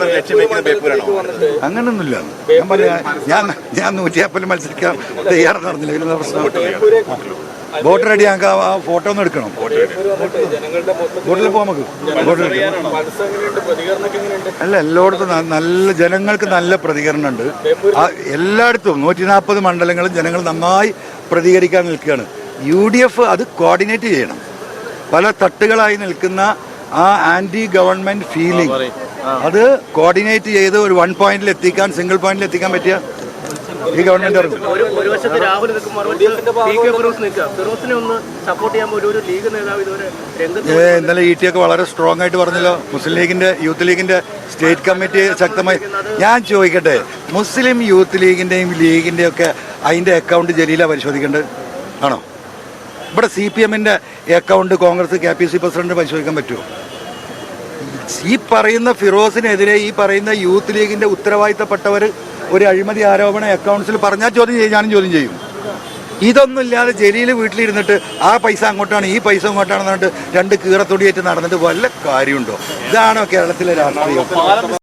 Vote ലക്ഷ്യം വെക്കുന്ന ബേപ്പൂരാണോ അങ്ങനൊന്നുമില്ല. ഞാൻ പറഞ്ഞ ഞാൻ ഞാൻ നൂറ്റിയാപ്പൽ മത്സരിക്കാൻ തയ്യാറെന്ന് പറഞ്ഞില്ല. ഇതിലുള്ള പ്രശ്നം? വോട്ടർ റെഡി ഞങ്ങൾക്ക് ആ ഫോട്ടോ ഒന്ന് എടുക്കണം. വോട്ടിൽ പോകാം നമുക്ക്. വോട്ടിൽ അല്ല എല്ലായിടത്തും നല്ല ജനങ്ങൾക്ക് നല്ല പ്രതികരണം ഉണ്ട് ആ എല്ലായിടത്തും നൂറ്റി നാൽപ്പത് മണ്ഡലങ്ങളും ജനങ്ങൾ നന്നായി പ്രതികരിക്കാൻ നിൽക്കുകയാണ്. യു ഡി എഫ് അത് കോർഡിനേറ്റ് ചെയ്യണം. പല തട്ടുകളായി നിൽക്കുന്ന ആ ആന്റി ഗവൺമെന്റ് ഫീലിംഗ് അത് കോർഡിനേറ്റ് ചെയ്ത് ഒരു വൺ പോയിന്റിൽ എത്തിക്കാൻ സിംഗിൾ പോയിന്റിൽ എത്തിക്കാൻ പറ്റിയ ഈ ഗവൺമെന്റ് ഇന്നലെ ഇ ടി ഒക്കെ വളരെ സ്ട്രോങ് ആയിട്ട് പറഞ്ഞല്ലോ. മുസ്ലിം ലീഗിന്റെ യൂത്ത് ലീഗിന്റെ സ്റ്റേറ്റ് കമ്മിറ്റി ശക്തമായി ഞാൻ ചോദിക്കട്ടെ മുസ്ലിം യൂത്ത് ലീഗിന്റെയും ലീഗിന്റെയും ഒക്കെ അതിന്റെ അക്കൗണ്ട് ജലീല പരിശോധിക്കേണ്ടത് ആണോ? ഇവിടെ സി പി എമ്മിന്റെ account Congress K P C president പരിശോധിക്കാൻ പറ്റുമോ? ഈ പറയുന്ന ഫിറോസിനെതിരെ ഈ പറയുന്ന യൂത്ത് ലീഗിന്റെ ഉത്തരവാദിത്തപ്പെട്ടവർ ഒരു അഴിമതി ആരോപണ അക്കൗണ്ട്സിൽ പറഞ്ഞാൽ ചോദ്യം ചെയ്യും ഞാനും ചോദ്യം ചെയ്യും. ഇതൊന്നും ഇല്ലാതെ ജലീൽ വീട്ടിലിരുന്നിട്ട് ആ പൈസ അങ്ങോട്ടാണ് ഈ പൈസ അങ്ങോട്ടാണെന്ന് പറഞ്ഞിട്ട് രണ്ട് കീറത്തൊടിയേറ്റ് നടന്നിട്ട് വല്ല കാര്യമുണ്ടോ? ഇതാണോ കേരളത്തിലെ രാഷ്ട്രീയം.